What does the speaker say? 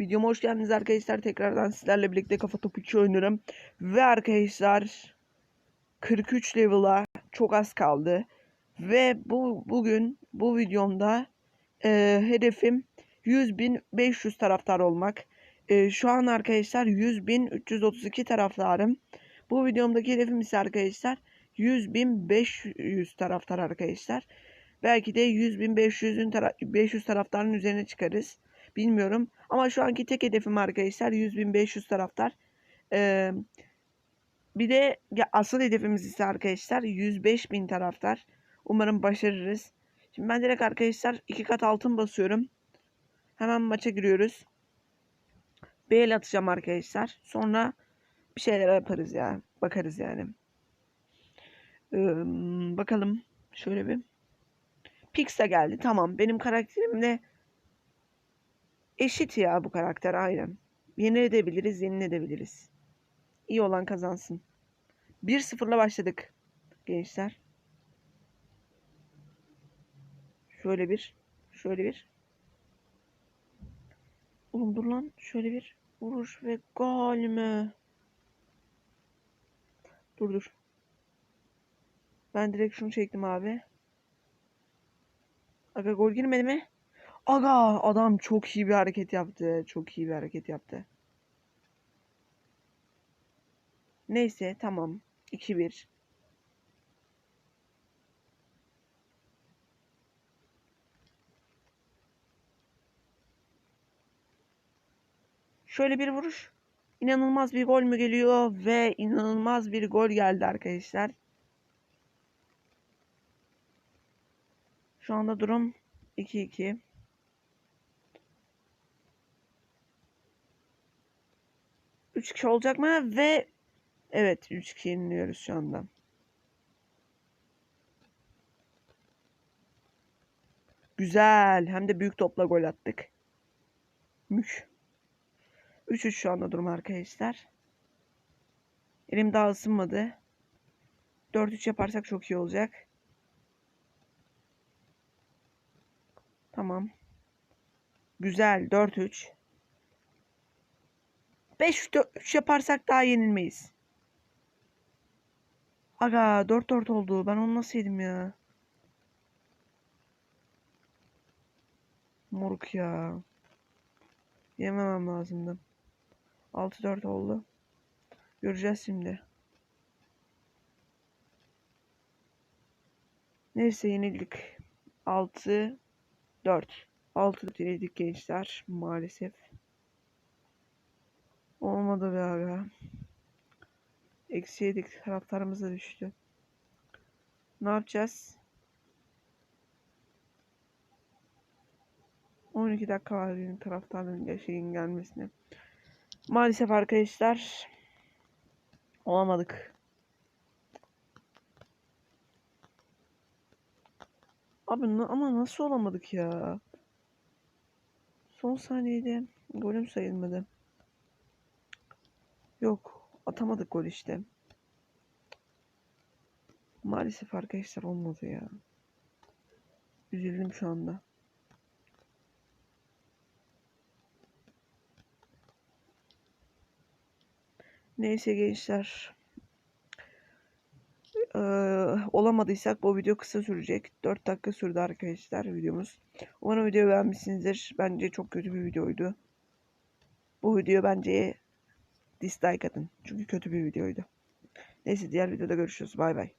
Videoma hoş geldiniz arkadaşlar. Tekrardan sizlerle birlikte kafa topu 2 oynuyorum. Ve arkadaşlar 43 level'a çok az kaldı. Ve bu bugün bu videomda e, hedefim 100.500 taraftar olmak. E, şu an arkadaşlar 100.332 taraftarım. Bu videomdaki hedefim ise arkadaşlar 100.500 taraftar arkadaşlar. Belki de 100.500'ün tara 500 taraftarın üzerine çıkarız. Bilmiyorum. Ama şu anki tek hedefim arkadaşlar 100.500 taraftar. Ee, bir de ya asıl hedefimiz ise arkadaşlar 105.000 taraftar. Umarım başarırız. Şimdi ben direkt arkadaşlar iki kat altın basıyorum. Hemen maça giriyoruz. Beyel atacağım arkadaşlar. Sonra bir şeyler yaparız ya. Bakarız yani. Ee, bakalım. Şöyle bir. Pix geldi. Tamam. Benim karakterimle eşit ya bu karakter aynen. Yenilebiliriz, yenilebiliriz. İyi olan kazansın. 1-0'la başladık gençler. Şöyle bir, şöyle bir. Oğlum dur lan. Şöyle bir vuruş ve gol mü? Dur dur. Ben direkt şunu çektim abi. Aga gol girmedi mi? Aga adam çok iyi bir hareket yaptı. Çok iyi bir hareket yaptı. Neyse tamam. 2-1. Şöyle bir vuruş. İnanılmaz bir gol mü geliyor ve inanılmaz bir gol geldi arkadaşlar. Şu anda durum 2-2. Üç kişi olacak mı? Ve evet 3 kişi yeniliyoruz şu anda. Güzel. Hem de büyük topla gol attık. Mük. 3-3 şu anda durum arkadaşlar. Elim daha ısınmadı. 4-3 yaparsak çok iyi olacak. Tamam. Güzel. 4-3. 5-3 yaparsak daha yenilmeyiz. Aga 4-4 oldu. Ben onu nasıl yedim ya? Moruk ya. Yememem lazımdı. 6-4 oldu. Göreceğiz şimdi. Neyse yenildik. 6 4. 6 yenildik gençler maalesef. Olmadı be aga. Eksi yedik. Taraftarımız da düştü. Ne yapacağız? 12 dakika var benim taraftarların şeyin gelmesine. Maalesef arkadaşlar olamadık. Abi ama nasıl olamadık ya? Son saniyede golüm sayılmadı. Yok atamadık gol işte. Maalesef arkadaşlar olmadı ya. Üzüldüm şu anda. Neyse gençler. Ee, olamadıysak bu video kısa sürecek. 4 dakika sürdü arkadaşlar videomuz. Umarım videoyu beğenmişsinizdir. Bence çok kötü bir videoydu. Bu video bence dislike atın. Çünkü kötü bir videoydu. Neyse diğer videoda görüşürüz. Bay bay.